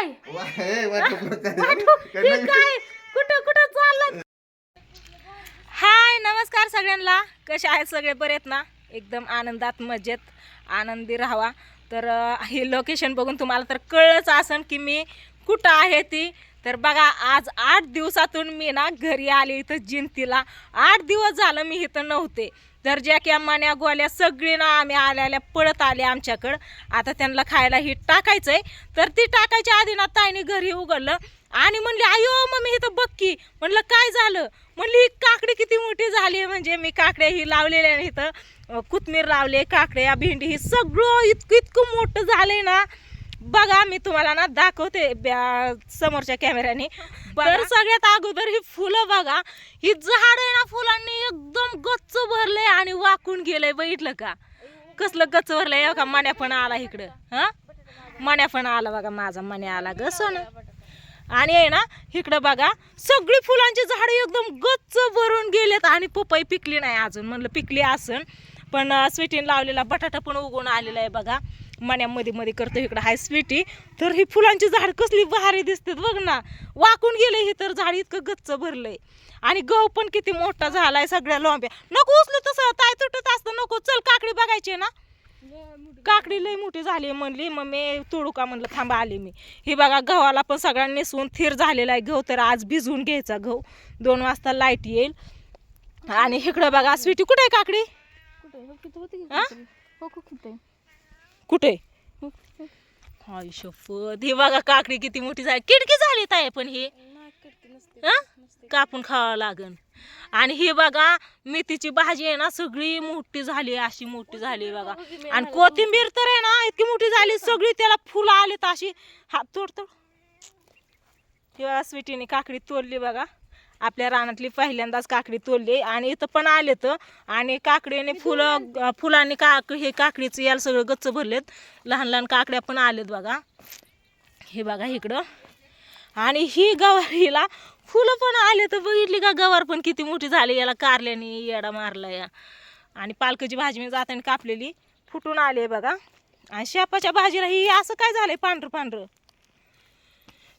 काय? काय. कुठं कुठं चाललं हाय नमस्कार सगळ्यांना. कसे आहेत सगळे? बरे आहेत ना? एकदम आनंदात मजेत आनंदी राहावा. तर हे लोकेशन बघून तुम्हाला तर कळलंच असन की मी कुठं आहे ती. तर बघा आज आठ दिवसातून मी ना घरी आले इथं जिंतीला. आठ दिवस झालं मी इथं नव्हते. तर ज्या की मान्या गोल्या सगळी ना आम्ही आल्या पळत आले आमच्याकडं. आता त्यांना खायला ही टाकायचं आहे तर ती टाकायच्या आधी ना ताईने घरी उघडलं आणि म्हणली आयो मम्मी इथं बक्की म्हणलं काय झालं? म्हणली ही काकडी किती मोठी झाली आहे म्हणजे मी काकड्या ही लावलेल्या इथं. कुथमीर कोथमीर लावले काकड्या भेंडी ही सगळं इतकं इतकं मोठं झालंय ना. बघा मी तुम्हाला ना दाखवते समोरच्या कॅमेऱ्याने तर सगळ्यात अगोदर ही फुलं बघा. ही झाड आहे ना फुलांनी एकदम गच्च भरलंय आणि वाकून गेलंय बघितलं का? कसलं गच्च भरलंय का मण्या पण आला इकडं हा? मण्या पण आला बघा माझा मण्या आला ग सोनं. आणि आहे ना इकडं बघा सगळी फुलांची झाडं एकदम गच्च भरून गेलेत आणि पपई पिकली नाही अजून. म्हणलं पिकली असन. पण स्वीटीन लावलेला बटाटा पण उगवून आलेला आहे बघा. मण्यामध्ये मध्ये करतो इकडं. हाय स्वीटी तर ही फुलांची झाड कसली भारी दिसतात बघ ना. वाकून गेले हे तर झाड इतकं गच्च भरलंय. आणि गहू पण किती मोठा झालाय सगळ्या लोंब्या. नको उचलू तसं. ताय तुटत असतं. नको. चल काकडी बघायची ना. काकडी लई मोठी झाली म्हणली. मग मी तोडू का म्हणलं? थांबा आले मी. हे बघा गव्हाला पण सगळ्यांनी नेसून थिर झालेला आहे गहू. तर आज भिजवून घ्यायचा गहू. दोन वाजता लाइट येईल. आणि इकडं बघा स्वीटी कुठे आहे काकडी? कुठे? हाय शपथ. हे बघा काकडी किती मोठी झाली. किडकी झाली ताय पण ही. हा? कापून खावं लागन. आणि हे बघा मेथीची भाजी आहे ना सगळी मोठी झाली अशी मोठी झाली बघा. आणि कोथिंबीर तर आहे ना इतकी मोठी झाली सगळी त्याला फुलं आलीत अशी. हा तोड तोड. हे बघा स्वीटीने काकडी तोडली बघा. आपल्या रानातली पहिल्यांदाच काकडी तोडली आणि इथं पण आले तर आणि काकडीने फुलं फुलांनी काक हे काकडीचं याला सगळं गच्च भरलेत. लहान लहान काकड्या पण आलेत बघा. हे बघा इकडं. आणि ही गवारीला फुलं पण आले तर बघितली का गवार पण किती मोठी झाली याला कारल्याने येडा मारला या आणि पालकाची भाजी मी जाताना कापलेली फुटून आली बघा. आणि शेपाच्या भाजीला ही असं काय झालंय पांढरं पांढरं?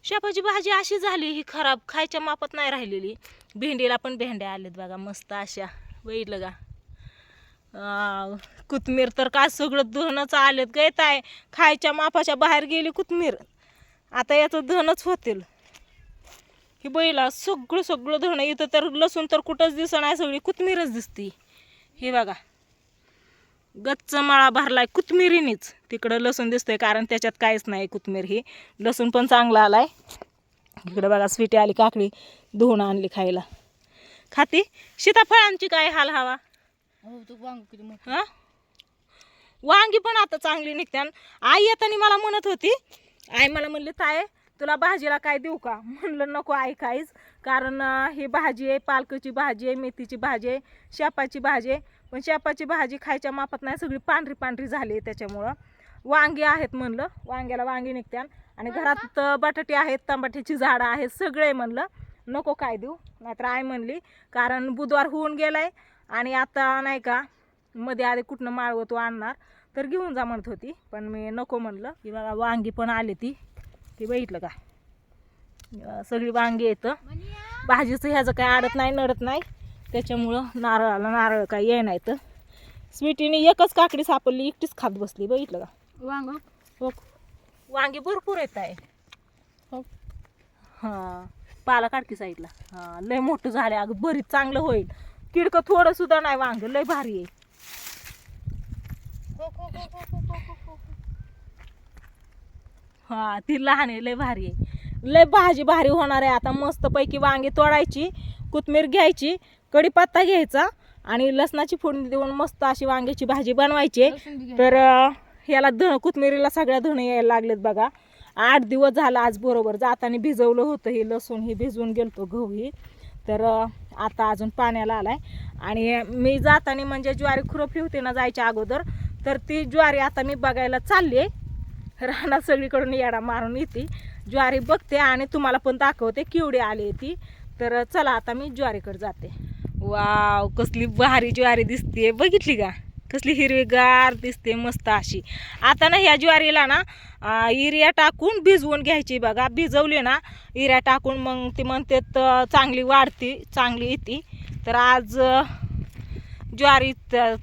शेपाची भाजी अशी झाली ही खराब खायच्या मापात नाही राहिलेली. भेंडीला पण भेंड्या आलेत बघा मस्त अशा. बघितलं का? अं, कोथमीर तर काय सगळं धनच आलेत गैत आहे खायच्या मापाच्या बाहेर गेली कोथमीर आता याचं धनच होतील. ही बैला सगळं सगळं धणं. इथं तर लसूण तर कुठंच दिसत नाही सगळी कोथमीरच दिसती. हे बघा. गच्च माळा भरलाय कोथमिरीनेच तिकडं लसूण दिसतंय कारण त्याच्यात काहीच नाही कोथमीर ही. लसूण पण चांगला आलाय. इकडं बघा स्वीटी आली काकडी धुवून आणली खायला. खाती? सीताफळांची काय हाल हवा? हा वांगी पण आता चांगली निघत्यान आई येताना मला म्हणत होती आई मला म्हणली ताय तुला भाजीला काय देऊ का? म्हणलं नको आई काहीच. कारण ही भाजी आहे पालकाची भाजी आहे मेथीची भाजी आहे शेपाची भाजी आहे. पण शेपाची भाजी खायच्या मापात नाही सगळी पांढरी पांढरी झाली आहे त्याच्यामुळं. वांगी आहेत म्हणलं वांग्याला वांगी निघत्यान आणि घरात बटाटे आहेत टमाट्याची झाडं आहेत सगळे म्हणलं. नको काय देऊ नाहीतर आई म्हणली कारण बुधवार होऊन गेलाय आणि आता नाही का मध्ये आधी कुठनं माळवं तू आणणार तर घेऊन जा म्हणत होती. पण मी नको म्हणलं की बघा वांगी पण आली ती ती बघितलं का? सगळी वांगी येतं भाजीचं ह्याचं काय अडत नाही नडत नाही. त्याच्यामुळं नारळाला नारळ काय ये नाही तर स्वीटीने एकच काकडी सापडली एकटीच खात बसली बघितलं का वांग? हो. वांगी भरपूर येत आहे. हो. हां पाला काढकी साईडला. हां लय मोठं झालं अगं बरीच चांगलं होईल. किडकं थोडं सुद्धा नाही वांग लय भारी आहे. हा ती लहान आहे लय भारी आहे. लय भाजी भारी होणार आहे. आता मस्त पैकी वांगी तोडायची. कोथमीर घ्यायची कढीपत्ता घ्यायचा आणि लसणाची फोडणी देऊन मस्त अशी वांग्याची भाजी बनवायची. तर अं, याला धण कोथमिरीला सगळ्या धण यायला लागलेत बघा. आठ दिवस झाला आज बरोबर जाताना भिजवलं होतं हे लसूण हे भिजवून गेलतो गहू ही तर आता अजून पाण्याला आलाय. आणि मी जाताना म्हणजे ज्वारी खुरपली होती ना जायच्या अगोदर तर ती ज्वारी आता मी बघायला चालली आहे. रानात सगळीकडून येडा मारून येते. ज्वारी बघते आणि तुम्हाला पण दाखवते केवढी आली ती. तर चला आता मी ज्वारीकडे जाते. वाव कसली भारी ज्वारी दिसते बघितली का? कसली हिरवीगार दिसते मस्त अशी. आता ना ह्या ज्वारीला ना अं, युरिया टाकून भिजवून घ्यायची बघा. भिजवली ना युरिया टाकून मग ती म्हणते तर चांगली वाढती चांगली येते. तर आज ज्वारी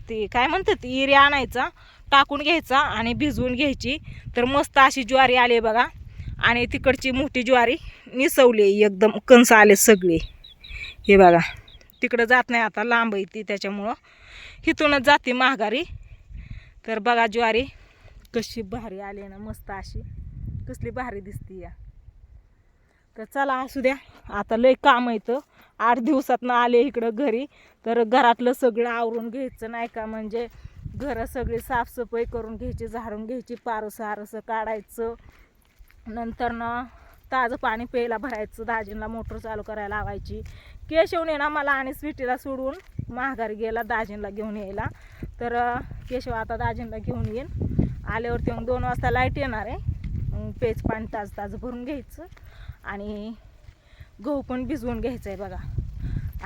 ती काय म्हणतात युरिया आणायचा टाकून घ्यायचा आणि भिजवून घ्यायची. तर मस्त अशी ज्वारी आली बघा. आणि तिकडची मोठी ज्वारी निसवली एकदम कंस आले सगळे. हे बघा तिकडं जात नाही आता लांब आहे ती त्याच्यामुळं. इथूनच जाते महागारी तर बघा ज्वारी कशी भारी आली ना मस्त अशी. कसली भारी दिसती या. तर चला असू द्या. आता लय काम येतं आठ दिवसातनं आले इकडं घरी. तर घरातलं सगळं आवरून घ्यायचं नाही का? म्हणजे घरं सगळी साफसफाई करून घ्यायची झाडून घ्यायची पारसं आरसं काढायचं. नंतर ना ताजं पाणी प्यायला भरायचं दाजींना मोटर चालू करायला लावायची. केशवने ना मला आणि स्वीटीला सोडून महागारी गेला दाजींला घेऊन यायला. तर केशव आता दाजींला घेऊन येईन. आल्यावरती मग दोन वाजता लाइट येणार आहे. पेज पेच पाणी ताज ताजं भरून घ्यायचं आणि गहू पण भिजवून घ्यायचं आहे बघा.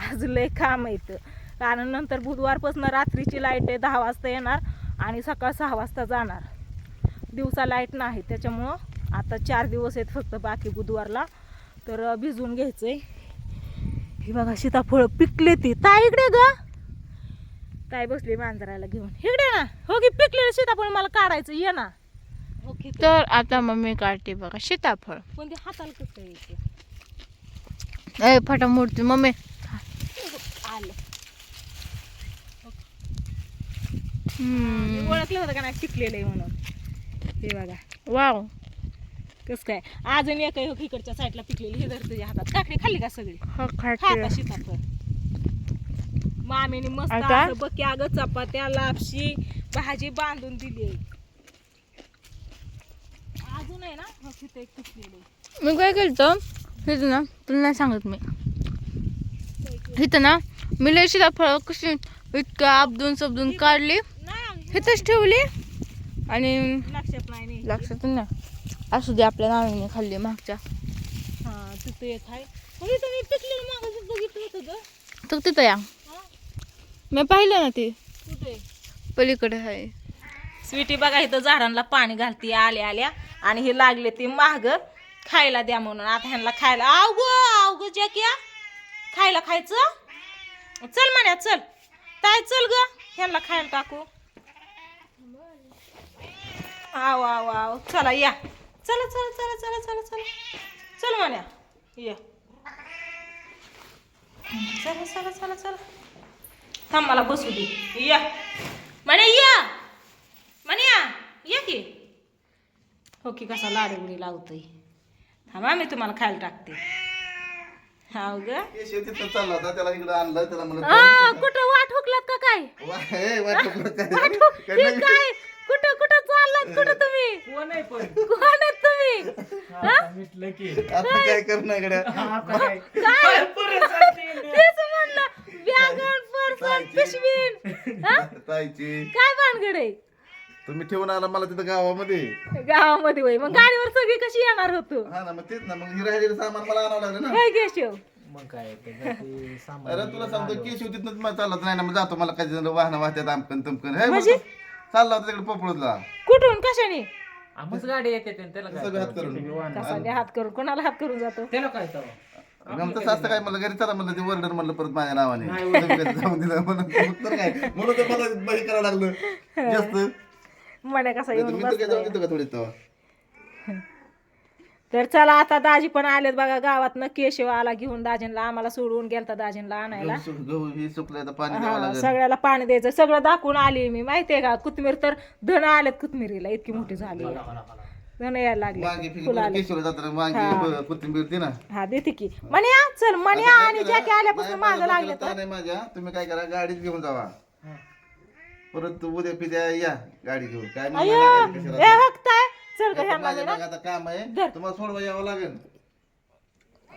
आज लय काम येतं कारण नंतर बुधवारपासून रात्रीची लाइट आहे दहा वाजता येणार आणि सकाळ सहा वाजता जाणार. दिवसा लाइट नाही त्याच्यामुळं आता चार दिवस आहेत फक्त बाकी बुधवारला. तर भिजवून घ्यायचं आहे हे बघा सीताफळ पिकले ती. ताई इकडे ग. ताई बसली मांजराला घेऊन. इकडे ना. हो की पिकलेलं सीताफळ मला काढायचं. ये ना. हो की तर. आता मम्मी काढते बघा सीताफळ. पण ते हाताला कसं यायचं? ए फटामूर्ती मम्मी. आलं. ओळखलं होतं का नाही? पिकलेलं आहे म्हणून. हे बघा. वाव. कसं काय? अजून एक इकडच्या साईडला पिकलेली हे धर तुझ्या हातात. काकडी खाल्ली का सगळी? हा खाता. खाते सीताफळ? मामीने मस्त आता? असं बकी अगं चपात्या लापशी भाजी बांधून दिली आहे. अजून आहे ना? हो तिथं एक पिकलेलं आहे. मी काय केलं इथं ना तुला नाही सांगत मी. इथं ना मी लय सीताफळ कशी इतकं आपदून सबदून काढली. नाही इथंच ठेवली. आणि लक्षात नाही नाही लक्षातून नाही. असू दे आपल्या नावाने खाल्ली मागच्या. हा तिथं एक आहे. मी पिकलेलं मागं बघितलं होतं ग. तर तिथं या. मी पाहिलं ना ते. कुठे? पलीकडे आहे स्वीटी बघा इथं झाडांना पाणी घालते आल्या आल्या. आणि हे लागले ते महाग खायला द्या म्हणून. आता ह्यांना खायला आव ग आव ग जॅक्या. खायला खायचं? चल म्हण्या चल. ताय चल ग. ह्यांना खायला टाकू. आव आव आव चला या. चला चला चला चला चला चला. चल म्हण्या या. चला चला चला चला. थांब मला बसू दे. या. म्हणे या. म्हणे या या की. हो की कसा लाडू उडी लावतोय. थांबा मी तुम्हाला खायला टाकते. हाव ग. तिथं चालला होता त्याला इकडे आणलं त्याला म्हणलं आ, कुठं वाट हुकलात का काय? वाट? काय? कुठं कुठं चाललात कुठं तुम्ही? कोण आहेत तुम्ही? हा? आता काय करणार काय? तेच म्हणलं बॅगन पर्सन पिशवीन. हा? ताईची. काय भानगड आहे? तुम्ही ठेवून आला मला तिथं गावामध्ये. गावामध्ये वय मग गाडीवर सगळी कशी येणार होतो हा ना मग तेच ना मग ही राहिलेलं सामान मला आणावं लागलं ना. काय केशव अरे तुला सांगतो केशव तिथनं मला चालत नाही ना मग जातो मला काही वाहन वाहत्यात आमकन तमकन. हे म्हणजे? मग चालला होता तिकडे पोपळूतला. कुठून? कशाने? आमच गाडी येते ते, त्याला काय सगळं हात करून. हात करून? कोणाला हात करून जातो? त्याला काय तेव्हा? तसं असतं काय म्हणलं? घरी चला म्हणलं ते वर्डर म्हणलं परत माझ्या नावाने. तुम्ही कसं जाऊन दिलं म्हणून. तर काय? म्हणून तर मला करावं लागलं. जास्त. म्हणे कसा येऊन तुम्ही तर काय जाऊन देतो का थोडी तेव्हा तर चला आता दाजी पण आलेत बघा गावात न केशव आला घेऊन दाजींला आम्हाला सोडवून गेलता दाजींला आणायला. हे तर सगळ्याला पाणी द्यायचं सगळं दाखवून आली मी माहितीये का? कोथमीर तर धन आलेत कोथमिरीला इतकी मोठी झाली. धन यायला लागले फुलं आले. केशवला जाताना वांगी ब- कोथिंबीर दे ना. हा देते की. म्हण्या चल म्हण्या आता काय आणि? जॅके आल्यापासून माझं लागले आहे माझ्या. तुम्ही काय करा गाडीच घेऊन जावा. परत उद्या पिद्या या गाडी घेऊन. काय नाही अयो कशाला. बघताय. चल का ह्यांना माझ्या काम आहे. धर. तुम्हाला सोडवा यावं लागेल.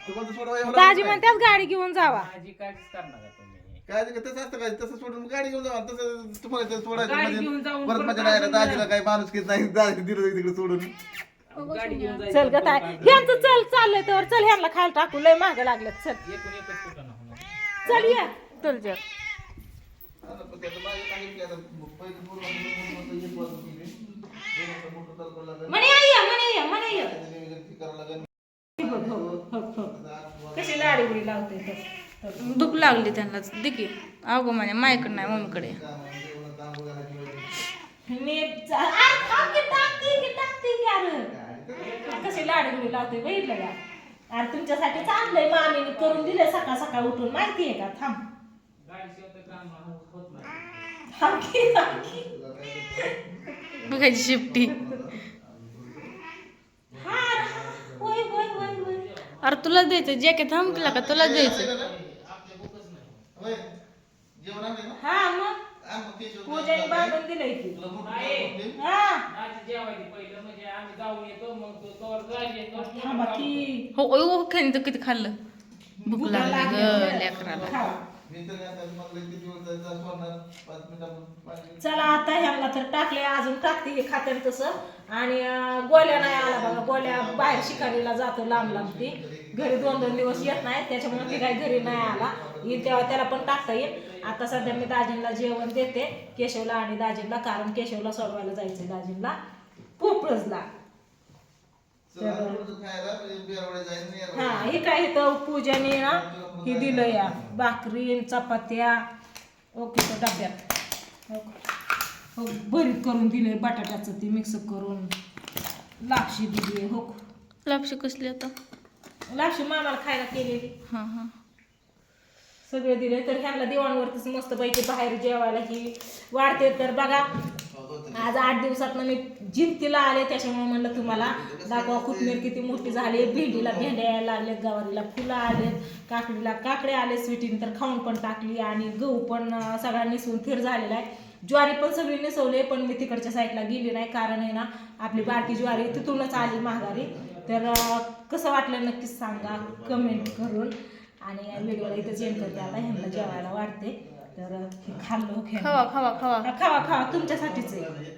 तुम्हाला सोडवा यावं दाजी लागेल. म्हणतात गाडी घेऊन जावा. माझी काळजीच करणार का तुम्ही. काय ते तसं असतं काय? तसं सोडून गाडी घेऊन जावा. तसं तुम्हाला ते सोडायचं गाडी म्हणजे घेऊन जाऊन परत परत माझ्या नाही अजून दाजीला काही माणूस घेत नाही. दाजी दिलं तिकडे सोडून. गाडी घेऊन जायचं चल ग ताय ह्यांचं चल चाललंय तर. चल ह्यांना खायला टाकू. लय मागे लागलेत चल. एकूण एकच होणार. चल ये. आता पहिली पूर्ण गेली. दोन वाजता मोठं चालू लागलं. म्हणे म्हणे म्हणे कशी लाडी उडी लावते. भूक लागली त्यांना. देखील अगो म्हणे माझ्याकडे नाही मम्मीकडे कशी लाडी उडी लावते बघितलं का? अरे तुमच्यासाठी चांगलंय मामीने करून दिलं सकाळ सकाळ उठून. माहितीये का? थांब. गाडीशिवाय तर काम होत नाही. थांब की, थांब की. बघायची शिफ्टी हा अरे तुला द्यायचं जॅकेट थांबला का? तुला द्यायचं? हा तर किती खाल्लं? भूक लागली ग लेकराला. मी तर काय मला किती दिवस जायचं असं होणार. पाच चला आता ह्यांना तर टाकले अजून टाकते खात्यान तसं. आणि अं, गोल्या नाही आला बघा गोल्या बाहेर शिकारीला जातो लांब लांब ती. घरी दोन दोन दिवस येत नाही त्याच्यामुळे ती काही घरी नाही आला. येईल तेव्हा त्याला पण टाकता येईल. आता सध्या मी दाजींना जेवण देते केशवला आणि दाजींना कारण केशवला सोडवायला जायचंय दाजींना. पोपळजला चला, थोडंसं खायला, म्हणजे बेरवडे जायचं नाही यार. हा हे काय इथं पूजाने ना हे दिलं या. भाकरी चपात्या. ओके तो डब्यात. हो. हो भरीत करून दिले बटाट्याचं ते मिक्स करून. लापशी दिली हो. लापशी कसली आता? लापशी मामाला खायला केलेली. हां हां. सगळे दिले तर ह्यांना दिवाणवरतीच मस्त पैकी बाहेर जेवायला ही वाढते. तर बघा आज आठ दिवसात मी जिंतीला आले त्याच्यामुळे म्हणलं तुम्हाला दाखवा कोथमीर किती मोठी झाली. भेंडीला भेंड्या यायला लागलेत गवारीला फुलं आलेत काकडीला काकडे आले स्वीटीन तर खाऊन पण टाकली आणि गहू पण सगळा निसवून थिर झालेला आहे. ज्वारी पण सगळी निसवली पण मी तिकडच्या साईडला गेली नाही. कारण आहे ना आपली बारकी ज्वारी तिथूनच आली माघारी. तर कसं वाटलं नक्कीच सांगा कमेंट करून. आणि व्हिडिओला इथं चेंज करते. आता ह्यांना जेवायला वाढते. तर हे खाल्लं खावा खावा खावा. खावा खावा. तुमच्यासाठीच आहे.